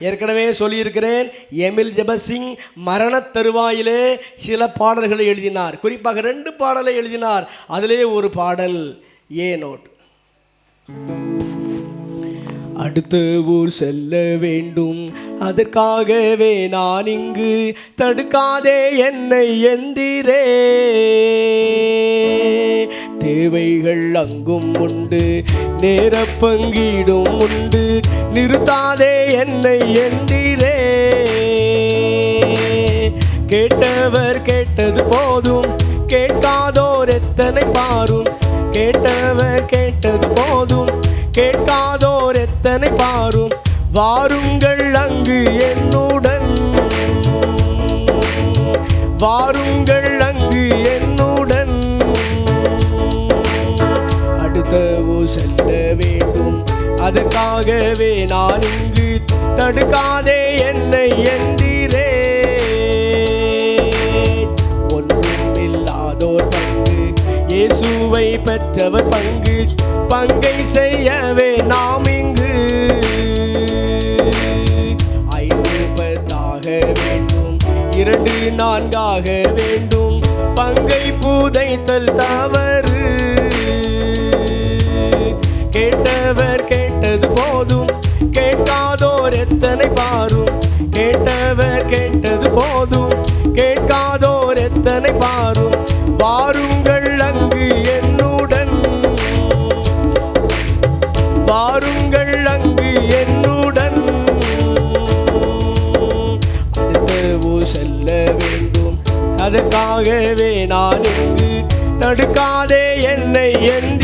ஏற்கனவே சொல்லியிருக்கிறேன் எமில் ஜபசிங் மரணத் தருவாயிலே சில பாடல்களை எழுதினார். குறிப்பாக ரெண்டு பாடலை எழுதினார். அதிலே ஒரு பாடல் ஏ நோட். அடுத்த ஊர் செல்ல வேண்டும். அதற்காகவே நான் இங்கு தடுக்காதே என்னை என்றிரே தேவைகள் அங்கும் உண்டு. நேர பங்கீடும் உண்டு. நிறுத்தாதே என்னை என்றீரே கேட்டவர் கேட்டது போதும். கேட்காதோர் எத்தனை பாரும். கேட்டவர் கேட்டது போதும். கேட்காதோர் எத்தனை பாரும். வாருங்கள் அங்கு என்னுடன். வாருங்கள் அங்கு அடுத்தவோ செல்ல வேண்டும். அதற்காகவே நான் இங்கு தடுக்காதே என்னை என்றீரே ஒன்றும் இல்லாதோர் பங்கு இயேசுவை பெற்றவர் பங்கு பங்கை செய்யவே நாம் இங்கு. ஐந்து பத்தாக வேண்டும் இரண்டு நான்காக வேண்டும் பங்கை புதைத்தல் தவறு. கேட்டவர் கேட்டது போதும். கேட்காதோர் எத்தனை பாரும். கேட்டவர் கேட்டது போதும். கேட்காதோர் எத்தனை பாரும். வாருங்கள் அங்கு என்னுடன். வாருங்கள் அங்கு என்னுடன். அடுத்தவோ செல்ல வேண்டும். அதற்காகவே நான் இங்கு தடுக்காதே என்னை என்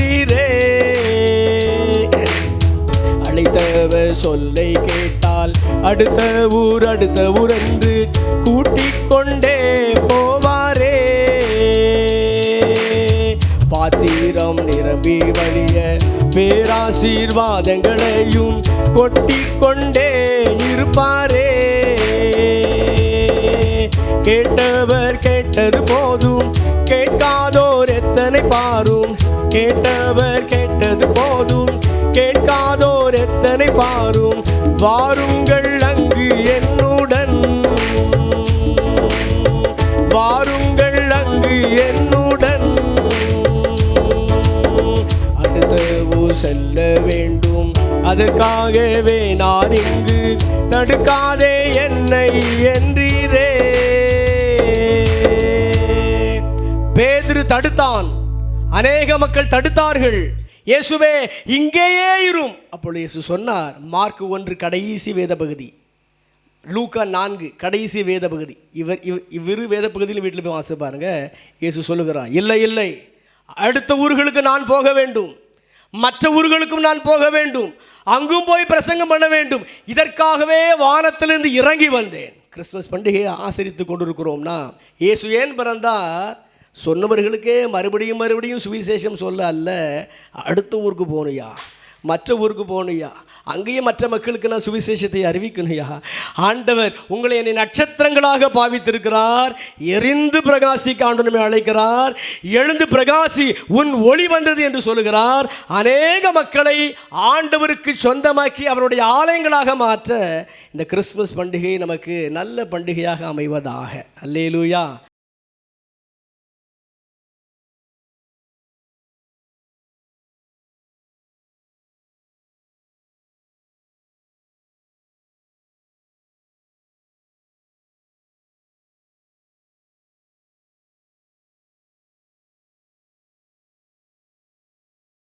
அடுத்தவ சொல்லை கேட்டால் அடுத்த ஊர் அடுத்த ஊர் என்று கூட்டிக் கொண்டே போவாரே. பாத்திரம் நிரம்பி வழிய பேராசீர்வாதங்களையும் கொட்டிக் கொண்டே இருப்பாரே. கேட்டவர் கேட்டது போதும் கேட்காதோர் எத்தனை பாரும். கேட்டவர் கேட்டது போதும் கேட்காதோர் எத்தனை பாரும். வாருங்கள் அங்கு என்னுடன். வாருங்கள் அங்கு என்னுடன். அடுத்தவு செல்ல வேண்டும். அதற்காகவே நான் இங்கு. தடுக்காதே என்னை என்றீரே. பேதிரு தடுத்தான். அநேக மக்கள் தடுத்தார்கள். இயேசுவே இங்கேயே இரும். அப்பொழுது இயேசு சொன்னார் மார்க் ஒன்று கடைசி வேத பகுதி. லூக்கா நான்கு கடைசி வேத பகுதி. இவர் இவ் இவ்விரு வேத பகுதியிலும் வீட்டில் போய் வாசி பாருங்க. இயேசு சொல்லுகிறார் இல்லை இல்லை. அடுத்த ஊர்களுக்கு நான் போக வேண்டும். மற்ற ஊர்களுக்கும் நான் போக வேண்டும். அங்கும் போய் பிரசங்கம் பண்ண வேண்டும். இதற்காகவே வானத்திலிருந்து இறங்கி வந்தேன். கிறிஸ்மஸ் பண்டிகையை ஆசரித்து கொண்டிருக்கிறோம்னா இயேசு ஏன் பிறந்தார்? சொன்னவர்களுக்கே மறுபடியும் மறுபடியும் சுவிசேஷம் சொல்ல அல்ல அடுத்த ஊருக்கு போகணுயா மற்ற ஊருக்கு போகணுயா அங்கேயும் மற்ற மக்களுக்கு நான் சுவிசேஷத்தை அறிவிக்கணுயா ஆண்டவர் உங்களை என்னை நட்சத்திரங்களாக பாவித்திருக்கிறார் எரிந்து பிரகாசிக்க காண்டனமே அழைக்கிறார் எழுந்து பிரகாசி உன் ஒளி வந்தது என்று சொல்லுகிறார். அநேக மக்களை ஆண்டவருக்கு சொந்தமாக்கி அவருடைய ஆலயங்களாக மாற்ற இந்த கிறிஸ்துமஸ் பண்டிகை நமக்கு நல்ல பண்டிகையாக அமைவதாக. அல்லேலூயா.